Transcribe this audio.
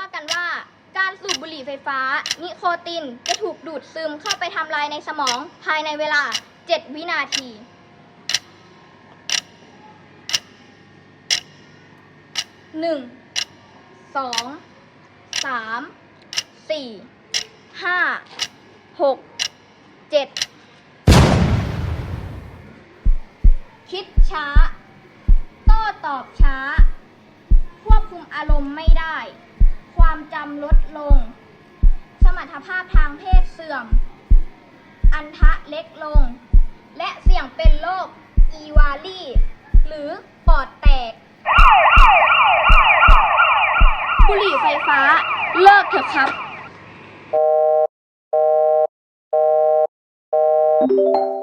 ว่ากันว่า การสูบบุหรี่ไฟฟ้า นิโคตินจะถูกดูดซึมเข้าไปทำลายในสมองภายในเวลา 7 วินาทีหนึ่งสองสามสี่ห้าหกเจ็ดคิดช้า โต้ตอบช้า ควบคุมอารมณ์ไม่ได้ ความจำลดลง สมรรถภาพทางเพศเสื่อม อันทะเล็กลง และเสี่ยงเป็นโรคอีวาลีหรือปอดแตก บุหรี่ไฟฟ้าเลิกเถอะครับเ